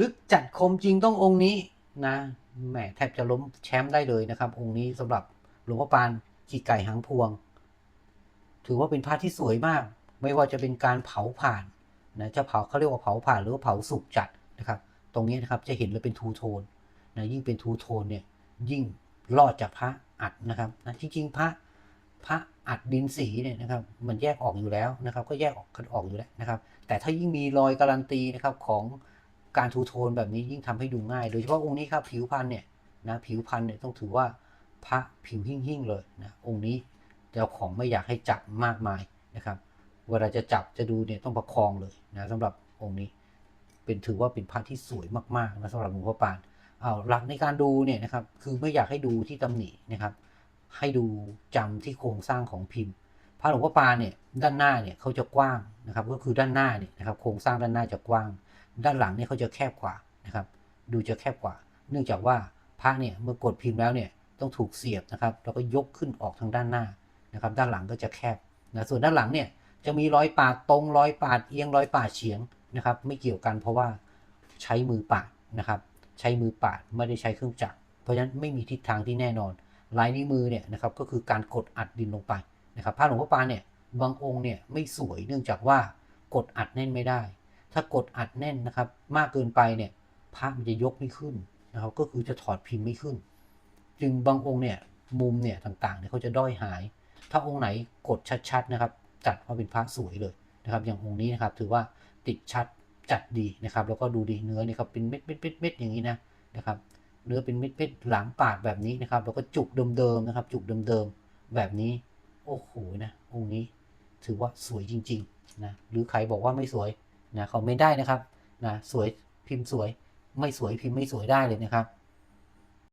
ลึกจัดคมจริงต้ององค์นี้นะแหมแทบจะล้มแชมป์ได้เลยนะครับ องค์นี้สำหรับหลวงพ่อปานขีไก่หางพวง ถือว่าเป็นพระที่สวยมาก ไม่ว่าจะเป็นการเผาผ่านนะจะเผาเขาเรียกว่าเผาผ่านหรือว่าเผาสุกจัดนะครับ ตรงนี้นะครับจะเห็นเลยเป็นทูโทนนะยิ่งเป็นทูโทนเนี่ยยิ่งรอดจากพระอัดนะครับนะจริงๆพระพระอัดดินสีเนี่ยนะครับ มันแยกออกอยู่แล้วนะครับ ก็แยกออกกันออกอยู่แล้วนะครับ แต่ถ้ายิ่งมีรอยการันตีนะครับของ การทูโทนแบบนี้ยิ่งทำให้ดูง่าย โดยเฉพาะองค์นี้ครับผิวพันเนี่ยนะผิวพันเนี่ยต้องถือว่าพระผิวหิ่งๆเลยนะองค์นี้เจ้าของไม่อยากให้จับมากมายนะครับเวลาจะจับจะดูเนี่ยต้องประคองเลยนะสำหรับองค์นี้ เป็นถือว่าเป็นพระที่สวยมากๆนะสำหรับหลวงพ่อปานเอาหลักในการดูเนี่ยนะครับคือไม่อยากให้ดูที่ตำหนินะครับ ให้ดูจำที่โครงสร้างของพิมพ์ พระหลวงพ่อปานเนี่ยด้านหน้าเนี่ยเขาจะกว้างนะครับ ก็คือด้านหน้าเนี่ยนะครับโครงสร้างด้านหน้าจะกว้าง ด้านหลังเนี่ยเขาจะแคบกว่านะครับ ดูจะแคบกว่า เนื่องจากว่าพระเนี่ยเมื่อกดพิมพ์แล้วเนี่ยต้องถูกเสียบนะครับ แล้วก็ยกขึ้นออกทางด้านหน้านะครับ ด้านหลังก็จะแคบนะส่วนด้านหลังเนี่ยจะมีรอยปาดตรงรอยปาดเอียงรอยปาดเฉียงนะครับ ไม่เกี่ยวกันเพราะว่าใช้มือปาดนะครับ ใช้มือปาดไม่ได้ใช้เครื่องจักรเพราะฉะนั้นไม่มีทิศทางที่แน่นอน ลายนิ้วมือเนี่ยนะครับก็คือการกดอัดดินลงไปนะครับพระหลวงพ่อปานเนี่ยบางองค์เนี่ยไม่สวยเนื่องจากว่ากดอัดแน่นไม่ได้ ถ้ากดอัดแน่นนะครับ มากเกินไปเนี่ยพระมันจะยกไม่ขึ้นนะครับ ก็คือจะถอดพิมพ์ไม่ขึ้น จึงบางองค์เนี่ยมุมเนี่ยต่างๆเนี่ยเขาจะด้อยหาย ถ้าองค์ไหนกดชัดๆนะครับ จัดว่าเป็นพระสวยเลยนะครับ อย่างองค์นี้นะครับถือว่าติดชัดจัดดีนะครับ แล้วก็ดูดีเนื้อเนี่ยครับเป็นเม็ดเม็ดเม็ดเม็ดอย่างนี้นะนะครับเนื้อเป็นเม็ดๆหลังปาดแบบนี้นะครับ แล้วก็จุกเดิมๆนะครับ จุกเดิมๆแบบนี้โอ้โหนะองค์นี้ถือว่าสวยจริงๆนะหรือใครบอกว่าไม่สวย นะคอมเมนต์ได้นะครับนะสวยพิมพ์สวย ไม่สวยพิมพ์ไม่สวยได้เลยนะครับ